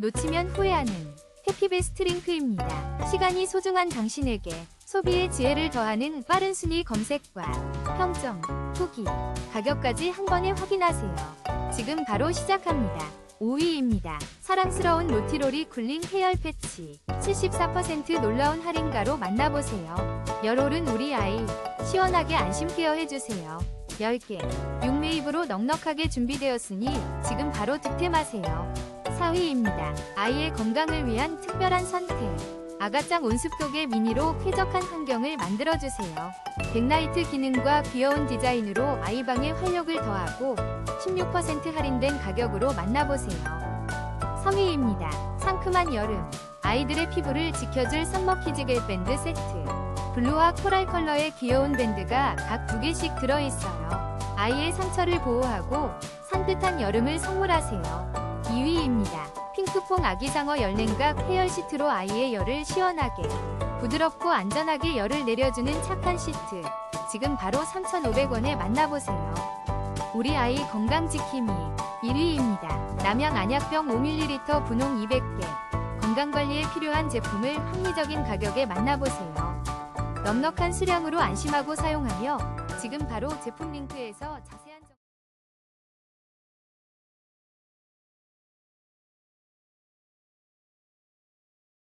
놓치면 후회하는 해피베스트 링크입니다. 시간이 소중한 당신에게 소비의 지혜를 더하는 빠른 순위 검색과 평점, 후기, 가격까지 한 번에 확인하세요. 지금 바로 시작합니다. 5위입니다. 사랑스러운 로티로리 쿨링 헤어 패치 74% 놀라운 할인가로 만나보세요. 열오른 우리 아이 시원하게 안심 케어해주세요. 10개 6매입으로 넉넉하게 준비되었으니 지금 바로 득템하세요. 4위입니다. 아이의 건강을 위한 특별한 선택. 아가짱 온습독의 미니로 쾌적한 환경을 만들어주세요. 백라이트 기능과 귀여운 디자인으로 아이방의 활력을 더하고 16% 할인된 가격으로 만나보세요. 3위입니다. 상큼한 여름. 아이들의 피부를 지켜줄 썸머 키즈겔 밴드 세트. 블루와 코랄 컬러의 귀여운 밴드가 각 두 개씩 들어있어요. 아이의 상처를 보호하고 산뜻한 여름을 선물하세요. 2위입니다. 핑크퐁 아기상어 열냉각 헤어 시트로 아이의 열을 시원하게, 부드럽고 안전하게 열을 내려주는 착한 시트. 지금 바로 3,500원에 만나보세요. 우리 아이 건강 지킴이 1위입니다. 남양 안약병 5ml 분홍 200개. 건강관리에 필요한 제품을 합리적인 가격에 만나보세요. 넉넉한 수량으로 안심하고 사용하며 지금 바로 제품 링크에서 자세한 정...